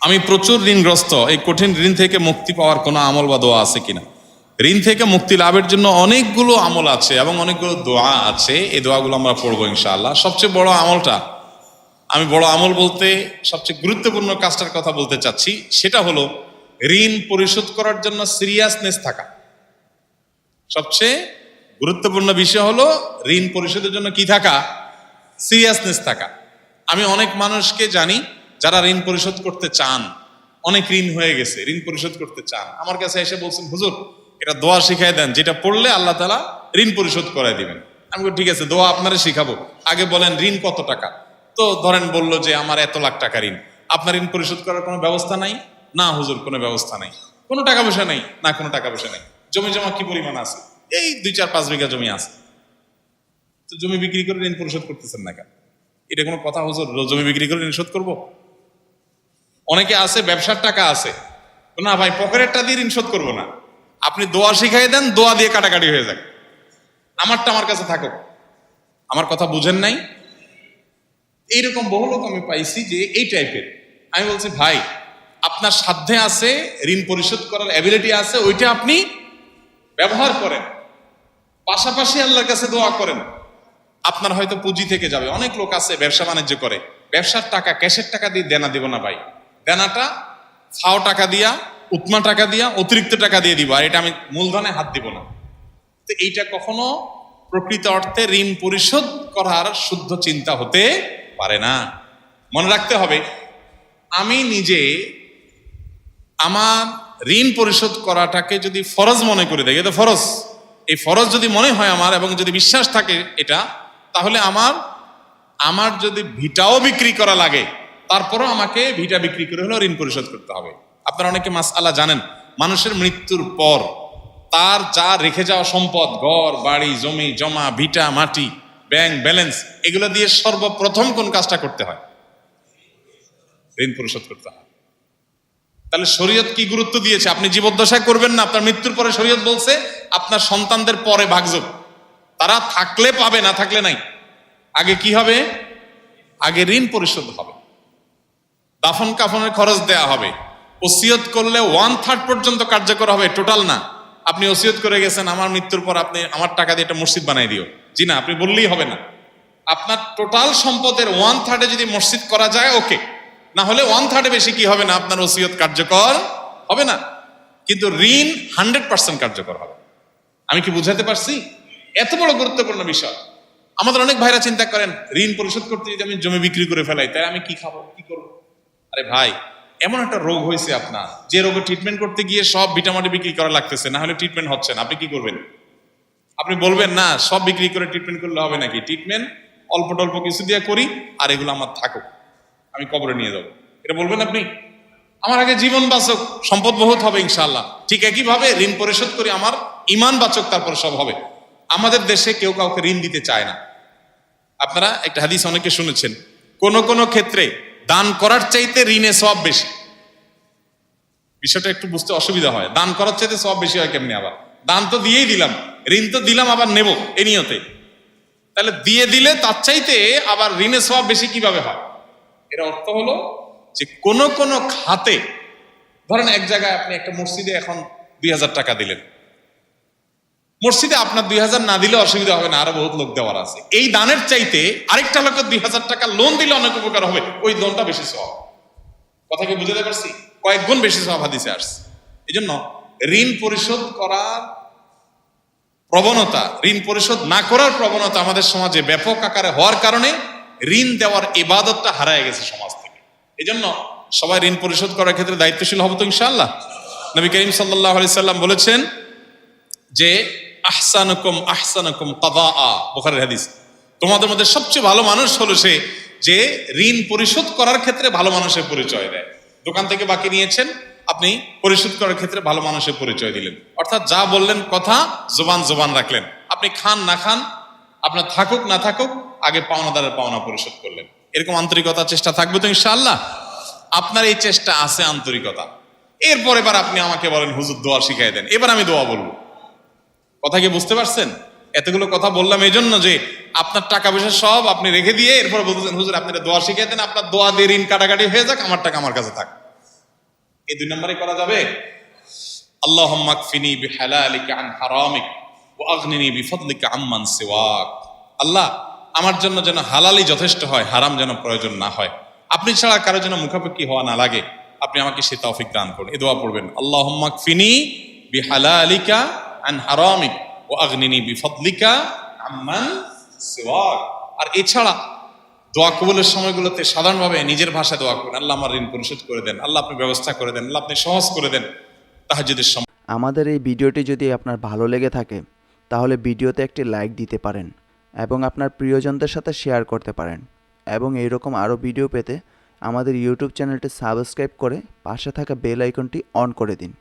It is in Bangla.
আমি প্রচুর ঋণগ্রস্ত। এই কঠিন ঋণ থেকে মুক্তি পাওয়ার কোনো আমল বা দোয়া আছে কিনা? ঋণ থেকে মুক্তি লাভের জন্য অনেকগুলো আমল আছে এবং অনেকগুলো দোয়া আছে। এই দোয়াগুলো আমরা পড়ব ইনশাআল্লাহ। সবচেয়ে বড় আমলটা, আমি বড় আমল বলতে সবচেয়ে গুরুত্বপূর্ণ কাজটার কথা বলতে চাচ্ছি, সেটা হলো ঋণ পরিশোধ করার জন্য সিরিয়াসনেস থাকা। সবচেয়ে গুরুত্বপূর্ণ বিষয় হলো ঋণ পরিশোধের জন্য কি থাকা? সিরিয়াসনেস থাকা। আমি অনেক মানুষকে জানি যারা ঋণ পরিশোধ করতে চান, অনেক ঋণ হয়ে গেছে, ঋণ পরিশোধ করতে চান। আমার কাছে এসে বলছেন, হুজুর, এটা দোয়া শিখাই দেন, যেটা পড়লে আল্লাহ তালা ঋণ পরিশোধ করাই দিবেন। আমি ঠিক আছে, দোয়া আপনারে শিখাবো। আগে বলেন, ঋণ কত টাকা? তো ধরেন বলল যে, আমার এত লাখ টাকা ঋণ। আপনার ঋণ পরিশোধ করার কোনো ব্যবস্থা নাই? না হুজুর, কোনো ব্যবস্থা নাই। কোনো টাকা পয়সা নেই? না, কোনো টাকা পয়সা নেই। জমি জমা কি পরিমাণ আছে? এই দুই চার পাঁচ বিঘা জমি আছে। তো জমি বিক্রি করে ঋণ পরিশোধ করতেছেন না কেন? এটা কোনো কথা হুজুর? জমি বিক্রি করে ঋণ শোধ করব? অনেকে আছে, ব্যবসার টাকা আছে। না ভাই, পকেটেরটা দিয়ে ঋণ শোধ করব না। আপনি দোয়া শিখাই দেন, দোয়া দিয়ে কাটাকাটি হয়ে যাক। আমারটা আমার কাছে থাকুক। আমার কথা বুঝেন নাই? এইরকম বহু লোক আমি পাইছি যে এই টাইপের। আমি বলছি, ভাই, আপনার সাধ্যে আছে, ঋণ পরিশোধ করার অ্যাবিলিটি আছে, ওইটা আপনি ব্যবহার করেন। পাশাপাশি আল্লাহর কাছে দোয়া করেন। আপনার হয়তো পুঁজি থেকে যাবে। অনেক লোক আছে, ব্যবসা বাণিজ্য করে। ব্যবসার টাকা, ক্যাশের টাকা দিয়ে দেনা দিব না ভাই। দেনাটা ফাও টাকা দিয়া উৎমা টাকা দিয়া, অতিরিক্ত টাকা দিয়ে দিব, আর এটা আমি মূলধনে হাত দিব না। তো এইটা কখনো প্রকৃত অর্থে ঋণ পরিশোধ করার শুদ্ধ চিন্তা হতে পারে না। মনে রাখতে হবে, আমি নিজে আমার ঋণ পরিশোধ করাটাকে যদি ফরজ মনে করে, দেখি এটা ফরজ। এই ফরজ যদি মনে হয় আমার এবং যদি বিশ্বাস থাকে এটা, তাহলে আমার আমার যদি ভিটাও বিক্রি করা লাগে তারপরও আমাকে ভিটা বিক্রি করে হলেও ঋণ পরিশোধ করতে হবে। আপনারা অনেকে মাস আল্লাহ জানেন, মানুষের মৃত্যুর পর তার যা রেখে যাওয়া সম্পদ, ঘর, বাড়ি, জমি, জমা, ভিটা, মাটি, ব্যাংক ব্যালেন্স, এগুলো দিয়ে সর্বপ্রথম কোন কাজটা করতে হয়? ঋণ পরিশোধ করতে হয়। তাহলে শরীয়ত কি গুরুত্ব দিয়েছে? আপনি জীবদ্দশায় করবেন না, আপনার মৃত্যুর পরে শরীয়ত বলছে, আপনার সন্তানদের পরে ভাগযোগ তারা থাকলে পাবে, না থাকলে নাই। আগে কি হবে? আগে ঋণ পরিশোধ হবে। দাফন কাফনের খরচ দেয়া হবে। ওসিয়ত করলে ওয়ান থার্ড পর্যন্ত কার্যকর হবে টোটাল না। আপনি ওসিয়ত করে গেছেন, আমার মৃত্যুর পর আপনি আমার টাকা দিয়ে একটা মসজিদ বানাই দিও। জি না, আপনি বললেই হবে না। আপনার টোটাল সম্পদের ওয়ান থার্ডে যদি মসজিদ করা যায় ওকে না হলে ওয়ান থার্ডে বেশি কি হবে না, আপনার ওসিয়ত কার্যকর হবে না। কিন্তু ঋণ হান্ড্রেড পার্সেন্ট কার্যকর হবে। আমি কি বুঝাতে পারছি? এত বড় গুরুত্বপূর্ণ বিষয়। আমাদের অনেক ভাইরা চিন্তা করেন, ঋণ পরিশোধ করতে যদি আমি জমি বিক্রি করে ফেলাই তাই আমি কি খাব, কি করব? আরে ভাই, এমন একটা রোগ হয়েছে আপনার, যে রোগে ট্রিটমেন্ট করতে গিয়ে সব ভিটামাটি বিক্রি করা লাগতেছে, না হলে ট্রিটমেন্ট হচ্ছে না, আপনি কি করবেন? আপনি বলবেন, না, সব বিক্রি করে ট্রিটমেন্ট করলে হবে নাকি? ট্রিটমেন্ট অল্প টল্প কিছু দিয়ে করি, আর এগুলো আমার থাকুক, আমি কবরে নিয়ে যাব। এটা বলবেন আপনি? আমার আগে জীবন বাচক, সম্পদ বহুত হবে ইনশাল্লাহ ঠিক একইভাবে ঋণ পরিশোধ করি, আমার ইমান বাচক, তারপর সব হবে। আমাদের দেশে কেউ কাউকে ঋণ দিতে চায় না। আপনারা একটা হাদিস অনেকে শুনেছেন, কোন কোন ক্ষেত্রে দান করার চাইতে ঋণে সব বেশি। বিষয়টা একটু বুঝতে অসুবিধা হয়। দান করার চাইতে সব বেশি হয় কেমনি আবার? দান তো দিয়েই দিলাম, ঋণ তো দিলাম, আবার নেব এ নিয়তে। তাহলে দিয়ে দিলে তার চাইতে আবার ঋণে সব বেশি কীভাবে হয়? এর অর্থ হলো যে কোন কোন খাতে, ধরেন এক জায়গায় আপনি একটা মসজিদে এখন দুই হাজার টাকা দিলেন। মসজিদে আপনার দুই হাজার না দিলে অসুবিধা হবে না, আরও বহুত লোক দেওয়ার আছে। এই দানের চাইতে আরেকটা লোকের দুই হাজার টাকা লোন দিলে অনেক উপকার হবে, ওই লোনটা বেশি সব কথা কি বুঝতে পারছি? কয়েক গুণ বেশি সব হাদিসে আসছে। এই জন্য ঋণ পরিশোধ করার প্রবণতা, ঋণ পরিশোধ না করার প্রবণতা আমাদের সমাজে ব্যাপক আকারে হওয়ার কারণে ঋণ দেওয়ার ইবাদতটা হারায় গেছে সমাজ থেকে। এই জন্য সবাই ঋণ পরিশোধ করার ক্ষেত্রে দায়িত্বশীল হব তো ইনশাআল্লাহ। নবী করিম সাল্লাহ সাল্লাম বলেছেন যে আহসানুকুম আহসানুকুম কাদা আ বোখারের হাদিস। তোমাদের মধ্যে সবচেয়ে ভালো মানুষ হলো সে যে ঋণ পরিশোধ করার ক্ষেত্রে ভালো মানুষের পরিচয় দেয়। দোকান থেকে বাকি নিয়েছেন, আপনি পরিশোধ করার ক্ষেত্রে ভালো মানুষের পরিচয় দিলেন। অর্থাৎ যা বললেন কথা জোবান জোবান রাখলেন। আপনি খান না খান, আপনার থাকুক না থাকুক, আগে পাওনাদারের পাওনা পরিশোধ করলেন। এরকম আন্তরিকতা চেষ্টা থাকবে তো ইনশাআল্লাহ? আপনার এই চেষ্টা আছে আন্তরিকতা। এরপর এবার আপনি আমাকে বলেন, হুজুর দোয়া শিখাই দেন। এবার আমি দোয়া বলব। কথা কি বুঝতে পারছেন? এতগুলো কথা বললাম এই জন্য যে আপনার টাকা পয়সা সব আপনি রেখে দিয়ে এরপর বলতেছেন, হুজুর, আপনি দোয়া শিখিয়ে দেন, আপনার দোয়া দিয়ে ঋণ কাটাকাটি হয়ে যাক, আমার টাকা আমার কাছে থাক। এই দুই নম্বরে করা যাবে? আল্লাহুম্মা কফিনি বিহালালিকা আন হারামিক ওয়া আগনিনি বিফদলিকা আম্মান সিওয়াক। আল্লাহ, আমার জন্য যেন হালালি যথেষ্ট হয়, হারাম যেন প্রয়োজন না হয়। আপনি ছাড়া কারও যেন মুখাপেক্ষি হওয়া না লাগে। আপনি আমাকে সে তৌফিক দান করুন। এ দোয়া পড়বেন আল্লাহ আল্লাহুম্মা কফিনি বিহালালিকা আন হারামিক ওয়া আগনিনি বিফদলিকা আম্মান সিওয়াক। আর এছাড়া দোয়া কবুলের সময়গুলোতে সাধারণভাবে নিজের ভাষায় দোয়া করুন। আল্লাহ আমার ঋণ পরিশোধ করে দেন। আল্লাহ আপনি ব্যবস্থা করে দেন। আল্লাহ আপনি সহজ করে দেন তাহাজুদের সময় আমাদের এই ভিডিওটি যদি আপনার ভালো লেগে থাকে, তাহলে ভিডিওতে একটি লাইক দিতে পারেন এবং আপনার প্রিয়জনদের সাথে শেয়ার করতে পারেন এবং এইরকম আরও ভিডিও পেতে আমাদের ইউটিউব চ্যানেলটি সাবস্ক্রাইব করে পাশে থাকা বেল আইকনটি অন করে দিন।